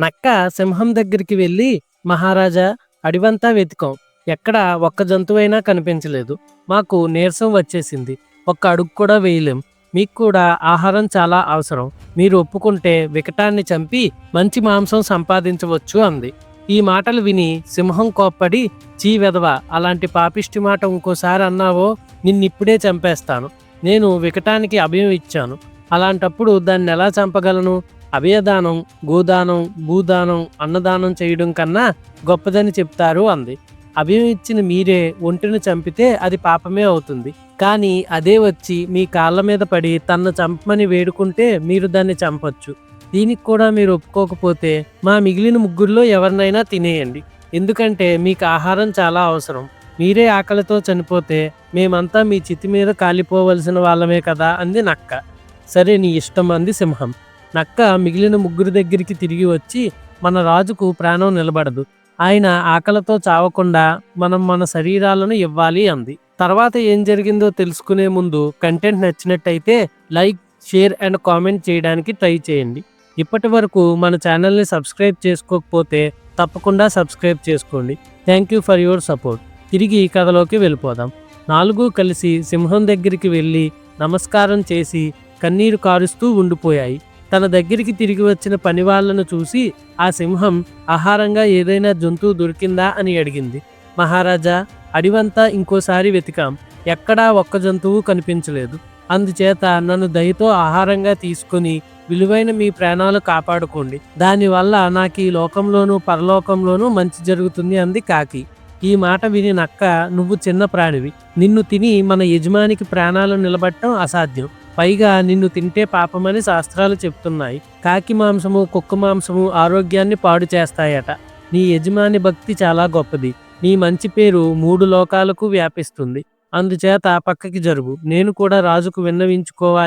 నక్క సింహం దగ్గరికి వెళ్ళి మహారాజా అడివంతా వెతికాం. ఎక్కడ ఒక్క జంతువైనా కనిపించలేదు. మాకు నీరసం వచ్చేసింది. ఒక్క అడుగు కూడా వేయలేం. మీకు కూడా ఆహారం చాలా అవసరం. మీరు ఒప్పుకుంటే వికటాన్ని చంపి మంచి మాంసం సంపాదించవచ్చు అంది. ఈ మాటలు విని సింహం కోప్పడి చీ వెదవ అలాంటి పాపిష్టి మాట ఇంకోసారి అన్నావో నిన్నిప్పుడే చంపేస్తాను. నేను వికటానికి అభయం ఇచ్చాను. అలాంటప్పుడు దాన్ని ఎలా చంపగలను? అభయదానం గోదానం భూదానం అన్నదానం చేయడం కన్నా గొప్పదని చెప్తారు అంది. అభయం ఇచ్చిన మీరే ఒంటిని చంపితే అది పాపమే అవుతుంది. కానీ అదే వచ్చి మీ కాళ్ళ మీద పడి తన్ను చంపమని వేడుకుంటే మీరు దాన్ని చంపొచ్చు. దీనికి కూడా మీరు ఒప్పుకోకపోతే మా మిగిలిన ముగ్గురిలో ఎవరినైనా తినేయండి. ఎందుకంటే మీకు ఆహారం చాలా అవసరం. మీరే ఆకలితో చనిపోతే మేమంతా మీ చితి మీద కాలిపోవలసిన వాళ్ళమే కదా అంది నక్క. సరే నీ ఇష్టం అంది సింహం. నక్క మిగిలిన ముగ్గురు దగ్గరికి తిరిగి వచ్చి మన రాజుకు ప్రాణం నిలబడదు. ఆయన ఆకలితో చావకుండా మనం మన శరీరాలను ఇవ్వాలి అంది. తర్వాత ఏం జరిగిందో తెలుసుకునే ముందు కంటెంట్ నచ్చినట్టయితే లైక్ షేర్ అండ్ కామెంట్ చేయడానికి ట్రై చేయండి. ఇప్పటి వరకు మన ఛానల్ని సబ్స్క్రైబ్ చేసుకోకపోతే తప్పకుండా సబ్స్క్రైబ్ చేసుకోండి. Thank you for your support. తిరిగి కథలోకి వెళ్ళిపోదాం. నాలుగు కలిసి సింహం దగ్గరికి వెళ్ళి నమస్కారం చేసి కన్నీరు కారుస్తూ ఉండిపోయాయి. తన దగ్గరికి తిరిగి వచ్చిన పనివాళ్ళను చూసి ఆ సింహం ఆహారంగా ఏదైనా జంతువు దొరికిందా అని అడిగింది. మహారాజా అడివంతా ఇంకోసారి వెతికాం. ఎక్కడా ఒక్క జంతువు కనిపించలేదు. అందుచేత నన్ను దయతో ఆహారంగా తీసుకొని విలువైన మీ ప్రాణాలు కాపాడుకోండి. దానివల్ల నాకు ఈ లోకంలోనూ పరలోకంలోనూ మంచి జరుగుతుంది అంది కాకి. ఈ మాట విని నక్క నువ్వు చిన్న ప్రాణివి. నిన్ను తిని మన యజమానికి ప్రాణాలు నిలబట్టడం అసాధ్యం. పైగా నిన్ను తింటే పాపమని శాస్త్రాలు చెప్తున్నాయి. కాకి మాంసము కుక్క మాంసము ఆరోగ్యాన్ని పాడు చేస్తాయట. నీ యజమాని భక్తి చాలా గొప్పది. నీ మంచి పేరు మూడు లోకాలకు వ్యాపిస్తుంది. అందుచేత పక్కకి జరుగు. నేను కూడా రాజుకు విన్నవించుకోవాలి